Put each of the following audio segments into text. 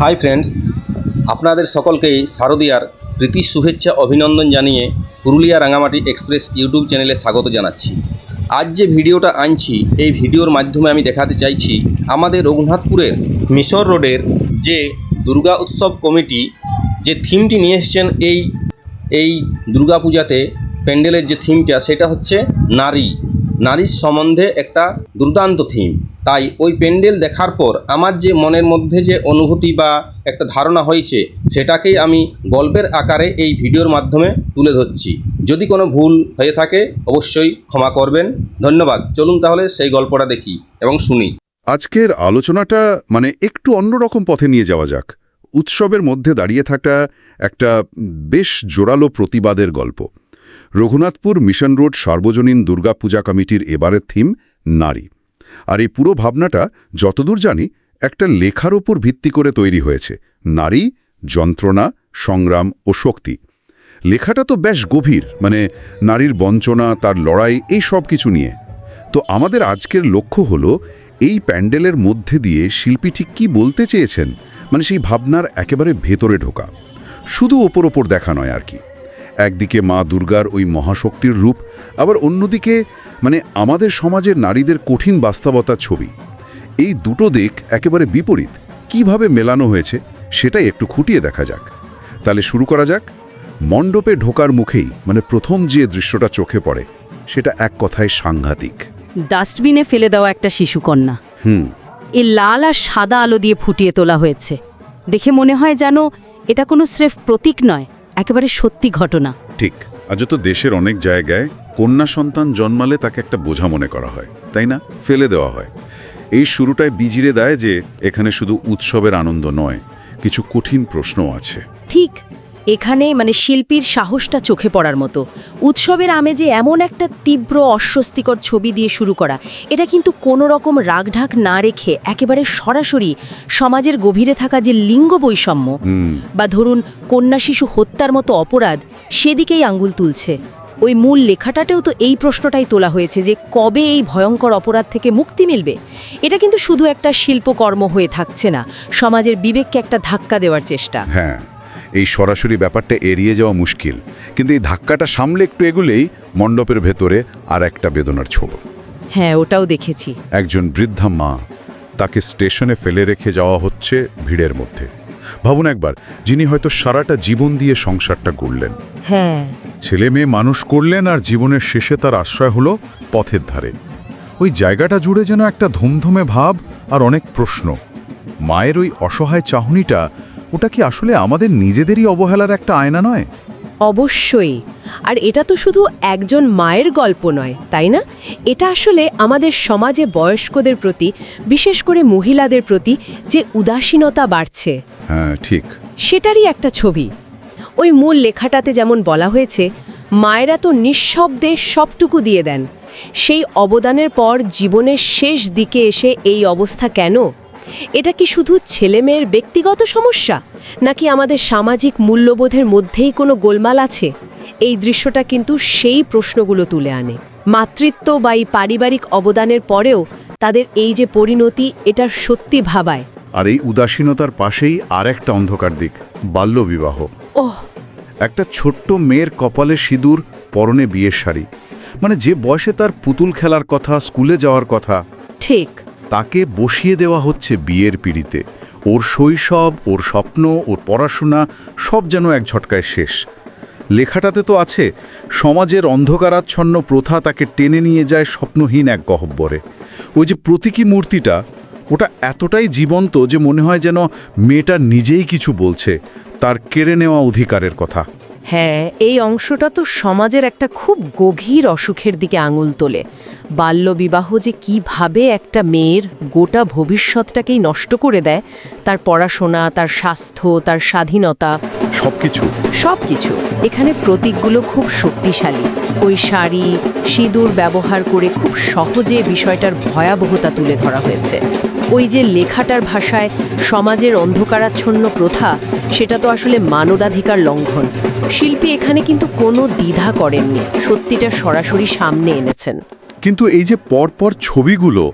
Hi friends, আপনাদের সকলকেই শারদীয়ার প্রীতি শুভেচ্ছা অভিনন্দন জানিয়ে পুরুলিয়া রাঙামাটি এক্সপ্রেস ইউটিউব চ্যানেলে স্বাগত জানাচ্ছি। আজ যে ভিডিওটা আনছি, এই ভিডিওর মাধ্যমে আমি দেখাতে চাইছি আমাদের রঘুনাথপুরের মিশর রোডের যে দুর্গা উৎসব কমিটি, যে থিমটি নিয়ে এসছেন এই এই দুর্গাপূজাতে প্যান্ডেলের যে থিমটা, সেটা হচ্ছে নারী। নারীর সম্বন্ধে একটা দুর্দান্ত থিম তাই ওই প্যান্ডেল দেখার পর আমার যে মনের মধ্যে যে অনুভূতি বা একটা ধারণা হয়েছে, সেটাকেই আমি গল্পের আকারে এই ভিডিওর মাধ্যমে তুলে ধরছি। যদি কোনো ভুল হয়ে থাকে, অবশ্যই ক্ষমা করবেন। ধন্যবাদ। চলুন তাহলে সেই গল্পটা দেখি এবং শুনি। আজকের আলোচনাটা মানে একটু অন্যরকম পথে নিয়ে যাওয়া যাক। উৎসবের মধ্যে দাঁড়িয়ে থাকা একটা বেশ জোরালো প্রতিবাদের গল্প। রঘুনাথপুর মিশন রোড সার্বজনীন দুর্গাপূজা কমিটির এবারের থিম নারী। আর এই পুরো ভাবনাটা যতদূর জানি একটা লেখার ওপর ভিত্তি করে তৈরি হয়েছে। নারী, যন্ত্রণা, সংগ্রাম ও শক্তি। লেখাটা তো বেশ গভীর মানে নারীর বঞ্চনা, তার লড়াই, এই সব কিছু নিয়ে। তো আমাদের আজকের লক্ষ্য হলো এই প্যান্ডেলের মধ্যে দিয়ে শিল্পী ঠিক কী বলতে চেয়েছেন মানে সেই ভাবনার একেবারে ভেতরে ঢোকা। শুধু ওপর ওপর দেখা নয় আর কি। একদিকে মা দুর্গার ওই মহাশক্তির রূপ আবার অন্যদিকে মানে আমাদের সমাজের নারীদের কঠিন বাস্তবতার ছবি। এই দুটো দিক একেবারে বিপরীত। কীভাবে মেলানো হয়েছে সেটাই একটু খুঁটিয়ে দেখা যাক। তাহলে শুরু করা যাক। মণ্ডপে ঢোকার মুখেই মানে প্রথম যে দৃশ্যটা চোখে পড়ে সেটা এক কথায় সাংঘাতিক। ডাস্টবিনে ফেলে দেওয়া একটা শিশুকন্যা। হুম। এ লাল আর সাদা আলো দিয়ে ফুটিয়ে তোলা হয়েছে। দেখে মনে হয় যেন এটা কোনো স্রেফ প্রতীক নয়। একেবারে সত্যি ঘটনা। ঠিক আজ তো দেশের অনেক জায়গায় কন্যা সন্তান জন্মালে তাকে একটা বোঝা মনে করা হয় তাই না? ফেলে দেওয়া হয়। এই শুরুটায় বিজিরে দেয় যে এখানে শুধু উৎসবের আনন্দ নয় কিছু কঠিন প্রশ্ন আছে। ঠিক এখানে মানে শিল্পীর সাহসটা চোখে পড়ার মতো। উৎসবের আমেজে এমন একটা তীব্র অস্বস্তিকর ছবি দিয়ে শুরু করা। এটা কিন্তু কোনো রকম রাগঢাক না রেখে একেবারে সরাসরি সমাজের গভীরে থাকা যে লিঙ্গ বৈষম্য বা ধরুন কন্যা শিশু হত্যার মতো অপরাধ সেদিকেই আঙ্গুল তুলছে। ওই মূল লেখাটাতেও তো এই প্রশ্নটাই তোলা হয়েছে যে কবে এই ভয়ঙ্কর অপরাধ থেকে মুক্তি মিলবে? এটা কিন্তু শুধু একটা শিল্পকর্ম হয়ে থাকছে না সমাজের বিবেককে একটা ধাক্কা দেওয়ার চেষ্টা। হ্যাঁ। এই সরাসরি ব্যাপারটা এড়িয়ে যাওয়া মুশকিল। কিন্তু এই ধাক্কাটা সামলে একটু এগুলেই মণ্ডপের ভেতরে আর একটা বেদনার ছোব হ্যাঁ ওটাও দেখেছি। একজন বৃদ্ধা মা তাকে স্টেশনে ফেলে রেখে যাওয়া হচ্ছে ভিড়ের মধ্যে। ভাবুন একবার যিনি হয়তো সারাটা জীবন দিয়ে সংসারটা গড়লেন হ্যাঁ। ছেলে মেয়ে মানুষ করলেন আর জীবনের শেষে তার আশ্রয় হলো পথের ধারে। ওই জায়গাটা জুড়ে যেন একটা ধুমধুমে ভাব আর অনেক প্রশ্ন। মায়ের ওই অসহায় চাহনিটা ওটা কি আসলে আমাদের নিজেদেরই অবহেলার একটা আয়না নয়? অবশ্যই। আর এটা তো শুধু একজন মায়ের গল্প নয় তাই না? এটা আসলে আমাদের সমাজে বয়স্কদের প্রতি বিশেষ করে মহিলাদের প্রতি যে উদাসীনতা বাড়ছে। হ্যাঁ ঠিক। সেটারই একটা ছবি। ওই মূল লেখাটাতে যেমন বলা হয়েছে মায়েরা তো নিঃশব্দে সবটুকু দিয়ে দেন। সেই অবদানের পর জীবনের শেষ দিকে এসে এই অবস্থা কেন? এটা কি শুধু ছেলেমেয়ের ব্যক্তিগত সমস্যা নাকি আমাদের সামাজিক মূল্যবোধের মধ্যেই কোনো গোলমাল আছে? এই দৃশ্যটা কিন্তু সেই প্রশ্নগুলো তুলে আনে। মাতৃত্ব বা এই পারিবারিক অবদানের পরেও তাদের এই যে পরিণতি এটা সত্যি ভাবায়। আর এই উদাসীনতার পাশেই আর একটা অন্ধকার দিক বাল্যবিবাহ। ওহ। একটা ছোট্ট মেয়ের কপালে সিঁদুর পরনে বিয়ের শাড়ি। মানে যে বয়সে তার পুতুল খেলার কথা স্কুলে যাওয়ার কথা। ঠিক। তাকে বসিয়ে দেওয়া হচ্ছে বিয়ের পিড়িতে। ওর শৈশব, ওর স্বপ্ন, ওর পড়াশোনা সব যেন এক ঝটকায় শেষ। লেখাটাতে তো আছে, সমাজের অন্ধকারাচ্ছন্ন প্রথা তাকে টেনে নিয়ে যায় স্বপ্নহীন এক গহব্বরে। ওই যে প্রতীকী মূর্তিটা, ওটা এতটাই জীবন্ত যে মনে হয় যেন মেয়েটা নিজেই কিছু বলছে, তার কেড়ে নেওয়া অধিকারের কথা। হ্যাঁ এই অংশটা তো সমাজের একটা খুব গভীর অসুখের দিকে আঙুল তোলে। বাল্যবিবাহ যে কীভাবে একটা মেয়ের গোটা ভবিষ্যৎটাকেই নষ্ট করে দেয় তার পড়াশোনা তার স্বাস্থ্য তার স্বাধীনতা। সবকিছু। সবকিছু। এখানে প্রতীকগুলো খুব শক্তিশালী। ওই শাড়ি সিঁদুর ব্যবহার করে খুব সহজে বিষয়টার ভয়াবহতা তুলে ধরা হয়েছে। ওই যে লেখাটার ভাষায় সমাজের অন্ধকারাচ্ছন্ন প্রথা সেটা তো আসলে মানবাধিকার লঙ্ঘন। শিল্পী এখানে কিন্তু কোনো দ্বিধা করেননি সত্যিটা সরাসরি সামনে এনেছেন। কিন্তু এই যে পরপর ছবিগুলো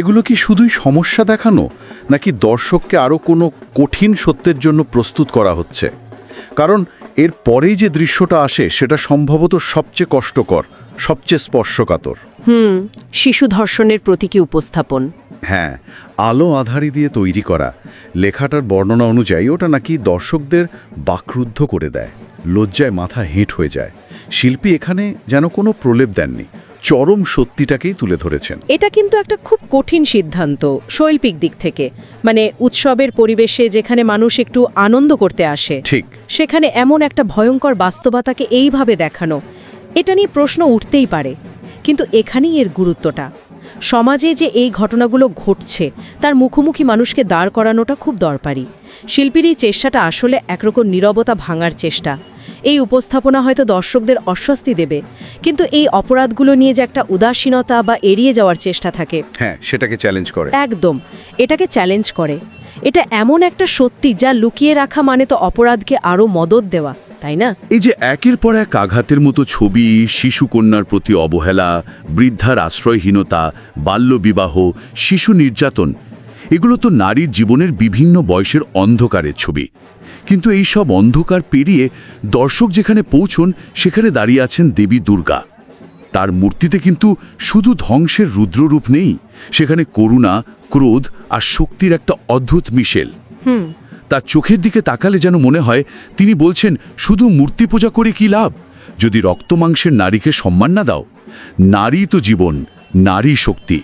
এগুলো কি শুধুই সমস্যা দেখানো নাকি দর্শককে আরও কোনো কঠিন সত্যের জন্য প্রস্তুত করা হচ্ছে? কারণ এর পরেই যে দৃশ্যটা আসে সেটা সম্ভবত সবচেয়ে কষ্টকর সবচেয়ে স্পর্শকাতর। হুম শিশু ধর্ষণের প্রতীকী উপস্থাপন। হ্যাঁ আলো আধারি দিয়ে তৈরি করা। লেখাটার বর্ণনা অনুযায়ী ওটা নাকি দর্শকদের বাকরুদ্ধ করে দেয়। লজ্জায় মাথা হেঁট হয়ে যায়। শিল্পী এখানে যেন কোনো প্রলেপ দেননি। চরম সত্যিটাকেই তুলে ধরেছেন। এটা কিন্তু একটা খুব কঠিন সিদ্ধান্ত শৈল্পিক দিক থেকে। মানে উৎসবের পরিবেশে যেখানে মানুষ একটু আনন্দ করতে আসে ঠিক। সেখানে এমন একটা ভয়ঙ্কর বাস্তবতাকে এইভাবে দেখানো এটা নিয়ে প্রশ্ন উঠতেই পারে। কিন্তু এখানেই এর গুরুত্বটা। সমাজে যে এই ঘটনাগুলো ঘটছে তার মুখোমুখি মানুষকে দাঁড় করানোটা খুব দরকারি। শিল্পীর এই চেষ্টাটা আসলে একরকম নীরবতা ভাঙার চেষ্টা। এই উপস্থাপনা হয়তো দর্শকদের অস্বস্তি দেবে কিন্তু এই অপরাধগুলো নিয়ে যে একটা উদাসীনতা বা এড়িয়ে যাওয়ার চেষ্টা থাকে হ্যাঁ সেটাকে চ্যালেঞ্জ করে। একদম এটাকে চ্যালেঞ্জ করে। এটা এমন একটা সত্যি যা লুকিয়ে রাখা মানে তো অপরাধকে আরও মদত দেওয়া। তাই না? এই যে একের পর এক আঘাতের মতো ছবি শিশুকন্যার প্রতি অবহেলা বৃদ্ধার আশ্রয়হীনতা বাল্যবিবাহ শিশু নির্যাতন এগুলো তো নারীর জীবনের বিভিন্ন বয়সের অন্ধকারের ছবি। কিন্তু এই সব অন্ধকার পেরিয়ে দর্শক যেখানে পৌঁছন সেখানে দাঁড়িয়ে আছেন দেবী দুর্গা। তার মূর্তিতে কিন্তু শুধু ধ্বংসের রুদ্ররূপ নেই সেখানে করুণা ক্রোধ আর শক্তির একটা অদ্ভুত মিশেল। তার চোখের দিকে তাকালে যেন মনে হয় তিনি বলছেন, শুধু মূর্তি পূজা করে কি লাভ? যদি রক্তমাংসের নারীকে সম্মান না দাও? নারী তো জীবন, নারী শক্তি।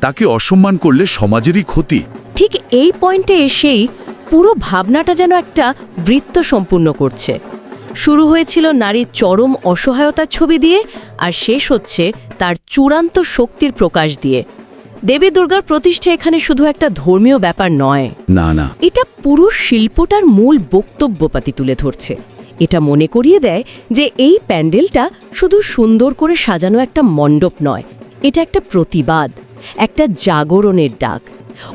তাকে অসম্মান করলে সমাজেরই ক্ষতি। ঠিক এই পয়েন্টে এসেই পুরো ভাবনাটা যেন একটা বৃত্ত সম্পূর্ণ করছে। শুরু হয়েছিল নারীর চরম অসহায়তার ছবি দিয়ে, আর শেষ হচ্ছে তার চূড়ান্ত শক্তির প্রকাশ দিয়ে। দেবী দুর্গার প্রতিষ্ঠা এখানে শুধু একটা ধর্মীয় ব্যাপার নয়। না না। এটা পুরো শিল্পটার মূল বক্তব্যপাতি তুলে ধরছে। এটা মনে করিয়ে দেয় যে এই প্যান্ডেলটা শুধু সুন্দর করে সাজানো একটা মণ্ডপ নয় এটা একটা প্রতিবাদ একটা জাগরণের ডাক।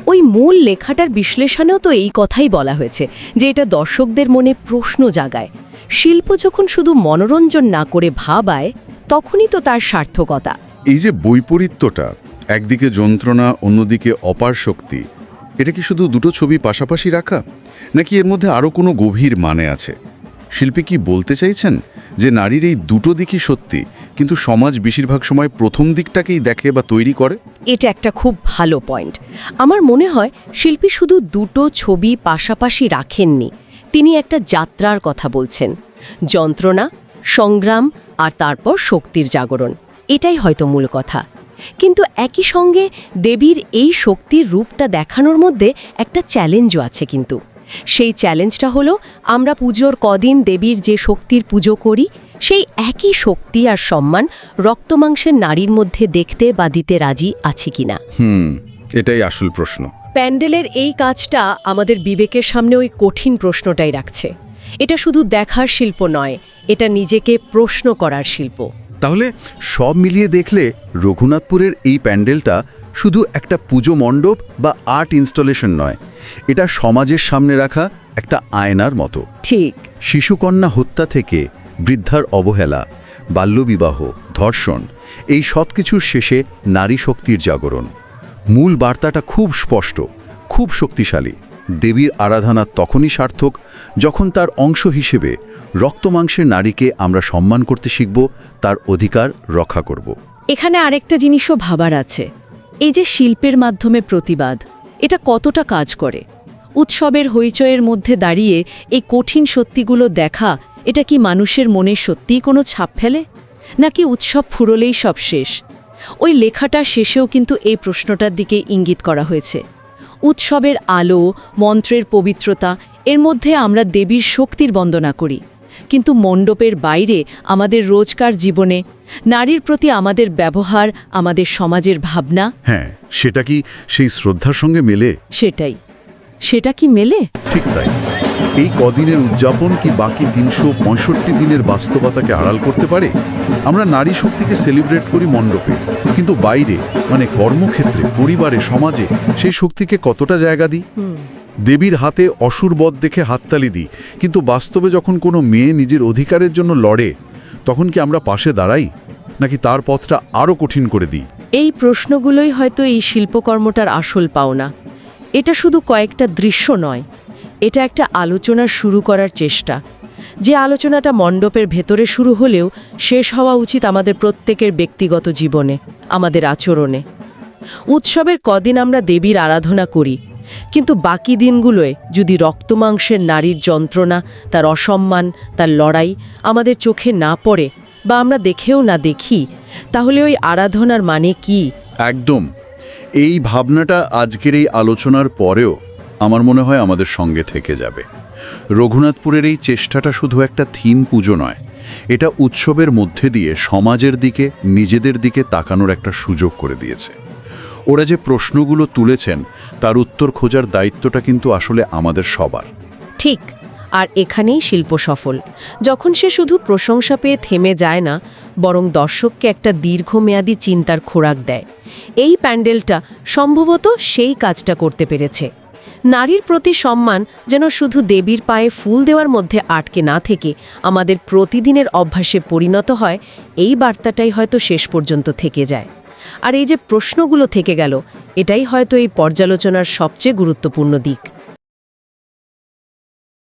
ওই মূল লেখাটার বিশ্লেষণেও তো এই কথাই বলা হয়েছে যে এটা দর্শকদের মনে প্রশ্ন জাগায়। শিল্প যখন শুধু মনোরঞ্জন না করে ভাবায় তখনই তো তার সার্থকতা। এই যে বৈপরীত্যটা একদিকে যন্ত্রণা, অন্যদিকে অপার শক্তি। এটা কি শুধু দুটো ছবি পাশাপাশি রাখা? নাকি এর মধ্যে আরও কোনো গভীর মানে আছে? শিল্পী কি বলতে চাইছেন যে নারীর এই দুটো দিকই সত্যি, কিন্তু সমাজ বেশিরভাগ সময় প্রথম দিকটাকেই দেখে বা তৈরি করে? এটা একটা খুব ভালো পয়েন্ট। আমার মনে হয় শিল্পী শুধু দুটো ছবি পাশাপাশি রাখেননি, তিনি একটা যাত্রার কথা বলছেন। যন্ত্রণা, সংগ্রাম আর তারপর শক্তির জাগরণ, এটাই হয়তো মূল কথা। কিন্তু একই সঙ্গে দেবীর এই শক্তির রূপটা দেখানোর মধ্যে একটা চ্যালেঞ্জও আছে কিন্তু। সেই চ্যালেঞ্জটা হলো আমরা পুজোর কদিন দেবীর যে শক্তির পুজো করি সেই একই শক্তি আর সম্মান রক্তমাংসের নারীর মধ্যে দেখতে বা দিতে রাজি আছে কিনা। হুম এটাই আসল প্রশ্ন। প্যান্ডেলের এই কাজটা আমাদের বিবেকের সামনে ওই কঠিন প্রশ্নটাই রাখছে। এটা শুধু দেখার শিল্প নয় এটা নিজেকে প্রশ্ন করার শিল্প। তাহলে সব মিলিয়ে দেখলে রঘুনাথপুরের এই প্যান্ডেলটা শুধু একটা পুজো মণ্ডপ বা আর্ট ইনস্টলেশন নয় এটা সমাজের সামনে রাখা একটা আয়নার মতো। ঠিক। শিশুকন্যা হত্যা থেকে বৃদ্ধার অবহেলা বাল্যবিবাহ ধর্ষণ এই সব কিছুর শেষে নারী শক্তির জাগরণ। মূল বার্তাটা খুব স্পষ্ট খুব শক্তিশালী। দেবীর আরাধনা তখনই সার্থক যখন তার অংশ হিসেবে রক্তমাংসের নারীকে আমরা সম্মান করতে শিখব, তার অধিকার রক্ষা করব। এখানে আরেকটা জিনিসও ভাবার আছে। এই যে শিল্পের মাধ্যমে প্রতিবাদ, এটা কতটা কাজ করে? উৎসবের হইচয়ের মধ্যে দাঁড়িয়ে এই কঠিন সত্যিগুলো দেখা, এটা কি মানুষের মনে সত্যিই কোনো ছাপ ফেলে? নাকি উৎসব ফুরলেই সব শেষ? ওই লেখাটা শেষেও কিন্তু এই প্রশ্নটার দিকে ইঙ্গিত করা হয়েছে। উৎসবের আলো মন্ত্রের পবিত্রতা এর মধ্যে আমরা দেবীর শক্তির বন্দনা করি। কিন্তু মণ্ডপের বাইরে আমাদের রোজকার জীবনে নারীর প্রতি আমাদের ব্যবহার আমাদের সমাজের ভাবনা? হ্যাঁ সেটা কি সেই শ্রদ্ধার সঙ্গে মেলে? সেটাই। সেটা কি মেলে? ঠিক তাই। এই কদিনের উদযাপন কি বাকি তিনশো পঁয়ষট্টি দিনের বাস্তবতাকে আড়াল করতে পারে? আমরা নারী শক্তিকে সেলিব্রেট করি মণ্ডপে কিন্তু বাইরে মানে কর্মক্ষেত্রে পরিবারে সমাজে সেই শক্তিকে কতটা জায়গা দিই? দেবীর হাতে অসুরবধ দেখে হাততালি দিই কিন্তু বাস্তবে যখন কোনো মেয়ে নিজের অধিকারের জন্য লড়ে তখন কি আমরা পাশে দাঁড়াই? নাকি তার পথটা আরও কঠিন করে দিই? এই প্রশ্নগুলোই হয়তো এই শিল্পকর্মটার আসল পাওনা। এটা শুধু কয়েকটা দৃশ্য নয় এটা একটা আলোচনা শুরু করার চেষ্টা। যে আলোচনাটা মণ্ডপের ভেতরে শুরু হলেও শেষ হওয়া উচিত আমাদের প্রত্যেকের ব্যক্তিগত জীবনে, আমাদের আচরণে। উৎসবের কদিন আমরা দেবীর আরাধনা করি, কিন্তু বাকি দিনগুলোয় যদি রক্তমাংসের নারীর যন্ত্রণা, তার অসম্মান, তার লড়াই আমাদের চোখে না পড়ে বা আমরা দেখেও না দেখি, তাহলে ওই আরাধনার মানে কি? একদম। এই ভাবনাটা আজকের এই আলোচনার পরেও আমার মনে হয় আমাদের সঙ্গে থেকে যাবে। রঘুনাথপুরের এই চেষ্টাটা শুধু একটা থিম পুজো নয়, এটা উৎসবের মধ্যে দিয়ে সমাজের দিকে, নিজেদের দিকে তাকানোর একটা সুযোগ করে দিয়েছে। ওরা যে প্রশ্নগুলো তুলেছেন, তার উত্তর খোঁজার দায়িত্বটা কিন্তু আসলে আমাদের সবার। ঠিক, আর এখানেই শিল্প সফল। যখন সে শুধু প্রশংসা পেয়ে থেমে যায় না, বরং দর্শককে একটা দীর্ঘমেয়াদী চিন্তার খোরাক দেয়। এই প্যান্ডেলটা সম্ভবত সেই কাজটা করতে পেরেছে। নারীর প্রতি সম্মান যেন শুধু দেবীর পায়ে ফুল দেওয়ার মধ্যে আটকে না থেকে আমাদের প্রতিদিনের অভ্যাসে পরিণত হয়, এই বার্তাটাই হয়তো শেষ পর্যন্ত থেকে যায়। আর এই যে প্রশ্নগুলো থেকে গেল, এটাই হয়তো এই পর্যালোচনার সবচেয়ে গুরুত্বপূর্ণ দিক।